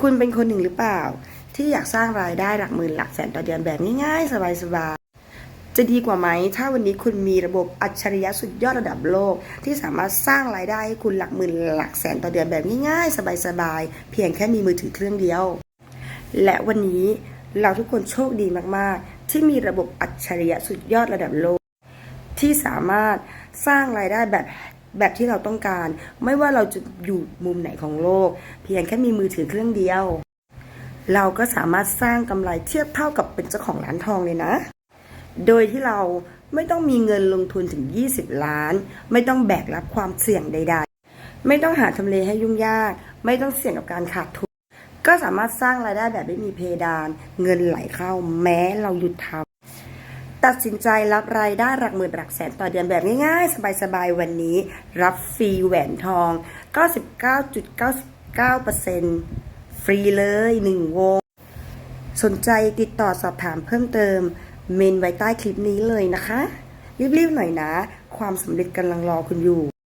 คุณเป็นคนหนึ่งหรือเปล่า ที่อยากสร้างรายได้หลักหมื่นหลักแสนต่อเดือนแบบง่ายๆ สบายๆ จะดีกว่าไหม ถ้าวันนี้คุณมีระบบอัจฉริยะสุดยอดระดับโลก ที่สามารถสร้างรายได้ให้คุณหลักหมื่นหลักแสนต่อเดือนแบบง่ายๆ สบายๆ เพียงแค่มีมือถือเครื่องเดียว และวันนี้เราทุกคนโชคดีมากๆ ที่มีระบบอัจฉริยะสุดยอดระดับโลก ที่สามารถสร้างรายได้แบบ แบบที่เราต้องการ ไม่ว่าเราจะอยู่มุมไหนของโลก เพียงแค่มีมือถือเครื่องเดียว เราก็สามารถสร้างกำไรเทียบเท่ากับเป็นเจ้าของร้านทองเลยนะ โดยที่เราไม่ต้องมีเงินลงทุนถึง 20 ล้าน ไม่ต้องแบกรับความเสี่ยงใด ๆ ไม่ต้องหาทำเลให้ยุ่งยาก ไม่ต้องเสี่ยงกับการขาดทุน ก็สามารถสร้างรายได้แบบไม่มีเพดาน เงินไหลเข้าแม้เราหยุดทำ ตัดสินใจรับรายได้หลักหมื่นหลักแสนต่อเดือนแบบง่ายๆ สบายๆ วันนี้ รับฟรีแหวนทอง 99.99%ฟรีเลย 1 วง สนใจติดต่อสอบถามเพิ่มเติม เมนไว้ใต้คลิปนี้เลยนะคะ รีบๆ หน่อยนะ ความสำเร็จกำลังรอคุณอยู่